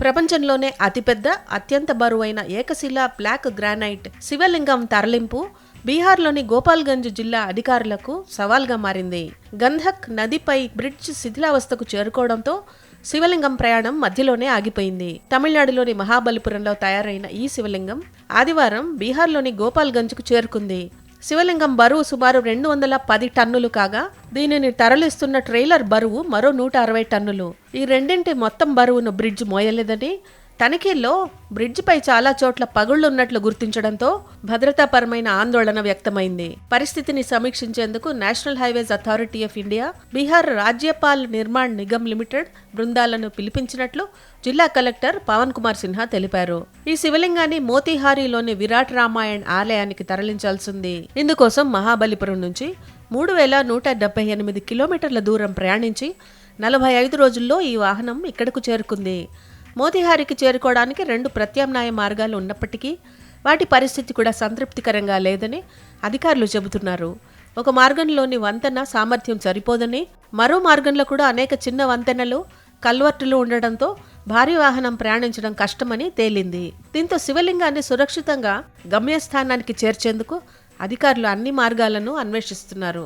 ప్రపంచంలోనే అతిపెద్ద అత్యంత బరువైన ఏకశిలా బ్లాక్ గ్రానైట్ శివలింగం తరలింపు బీహార్లోని గోపాల్గంజ్ జిల్లా అధికారులకు సవాల్గా మారింది. గంధక్ నదిపై బ్రిడ్జ్ శిథిలావస్థకు చేరుకోవడంతో శివలింగం ప్రయాణం మధ్యలోనే ఆగిపోయింది. తమిళనాడులోని మహాబలిపురంలో తయారైన ఈ శివలింగం ఆదివారం బీహార్లోని గోపాల్గంజ్కు చేరుకుంది. శివలింగం బరువు సుమారు రెండు వందల పది టన్నులు కాగా దీనిని తరలిస్తున్న ట్రైలర్ బరువు మరో నూట అరవై టన్నులు. ఈ రెండింటి మొత్తం బరువును బ్రిడ్జ్ మోయలేదని తనిఖీల్లో బ్రిడ్జిపై చాలా చోట్ల పగుళ్ళున్నట్లు గుర్తించడంతో భద్రతాపరమైన ఆందోళన వ్యక్తమైంది. పరిస్థితిని సమీక్షించేందుకు national highways authority of India Bihar Rajyapul Nirman Nigam limited బృందాలను పిలిపించినట్లు జిల్లా కలెక్టర్ పవన్ కుమార్ సిన్హా తెలిపారు. ఈ శివలింగాన్ని మోతీహారీలోని విరాట్ రామాయణ్ ఆలయానికి తరలించాల్సింది. ఇందుకోసం మహాబలిపురం నుంచి మూడు వేల నూట డెబ్బై ఎనిమిది కిలోమీటర్ల దూరం ప్రయాణించి నలభై ఐదు రోజుల్లో ఈ వాహనం ఇక్కడకు చేరుకుంది. మోతిహారికి చేరుకోవడానికి రెండు ప్రత్యామ్నాయ మార్గాలు ఉన్నప్పటికీ వాటి పరిస్థితి కూడా సంతృప్తికరంగా లేదని అధికారులు చెబుతున్నారు. ఒక మార్గంలోని వంతెన సామర్థ్యం సరిపోదని మరో మార్గంలో కూడా అనేక చిన్న వంతెనలు కల్వర్టులు ఉండడంతో భారీ వాహనం ప్రయాణించడం కష్టమని తేలింది. దీంతో శివలింగాన్ని సురక్షితంగా గమ్యస్థానానికి చేర్చేందుకు అధికారులు అన్ని మార్గాలను అన్వేషిస్తున్నారు.